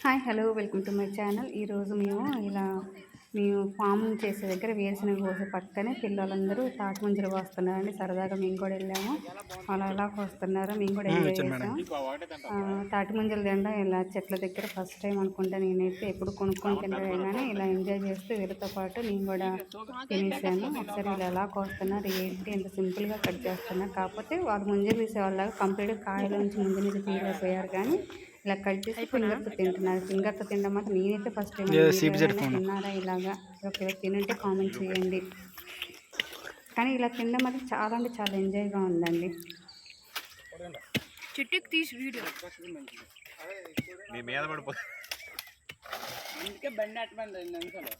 Hi hello welcome to my channel. ఈరోజు మేము ఇలా మేము ఫామ్ చేసే దగ్గర వేరుశనగ కోసే పక్కనే పిల్లలందరూ తాటి ముంజలు కోస్తున్నారండి. సరదాగా మేము కూడా వెళ్ళాము. అలా ఎలా కోస్తున్నారు. మేము కూడా ఎంజాయ్ చేసాము ఆ, తాటి ముంజలు తినడం ఇలా చెట్ల దగ్గర ఫస్ట్ టైం అనుకుంటా నేనైతే ఎప్పుడు కొనుక్కొని తినలే కానీ ఇలా ఎంజాయ్ చేస్తూ వీళ్ళతో పాటు నేను కూడా తినేసాను. ఒకసారి వీళ్ళు ఎలా కోస్తున్నారు ఏంటి ఎంత సింపుల్గా కట్ చేస్తున్నారు. కాకపోతే వాళ్ళు ముంజలు తీసే వాళ్ళగా కంప్లీట్గా కాయల నుంచి ముందు నుంచి తీయలేకపోయారు కానీ ఇలా కట్ చేసి ఫింగర్తో తింటున్నారు. ఫింగర్తో తినడం మాత్రం నేనైతే ఫస్ట్ టైం తిన్నారా ఇలాగా? ఒకవేళ తినంటే కామెంట్ చేయండి. కానీ ఇలా తినడం మాత్రం చాలా అంటే చాలా ఎంజాయ్గా ఉందండి. చెట్టుకి తీసి వీడియో. మీద అందుకే బండి అట్టమంది రెండు నిమిషాలు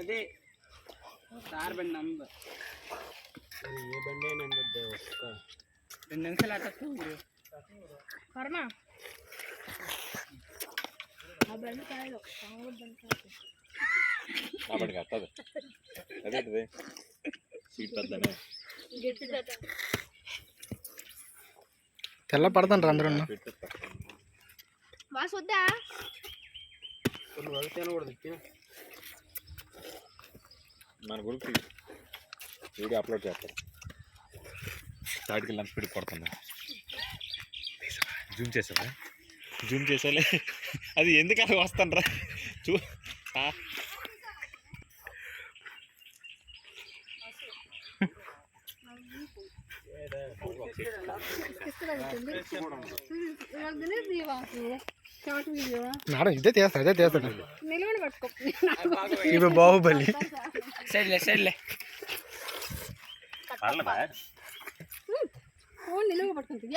అదే సార్ బండి ఏ బండి రెండు నిమిషాలు కర్మ. ఆ బండి కాదు సాంగుడు బండి కాదు కాబట్టి కట్టదు అదేంటిది? సీట్ పెద్దనే తెల్ల పడతాను అందరూ. పెట్టేస్తా వాసు వద్దా మన గురించి వీడియో అప్లోడ్ చేస్తారు తాటికి లంచ్ పెట్టి కొడుతున్నా జూమ్ చేసావా? జూమ్ చేసాలే. అది ఎందుకు అలా వస్తాను రా చూ మేడం ఇదే చేస్తా ఇదే పట్టుకో. ఇప్పుడు బాహుబలి. సరేలే సరేలే. పర్లేదా? ఫోన్ నిలువ పట్టుకుంటుంది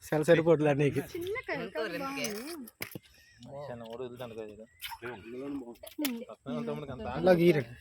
పక్కన ఉంటాం అంత అలా గీరండి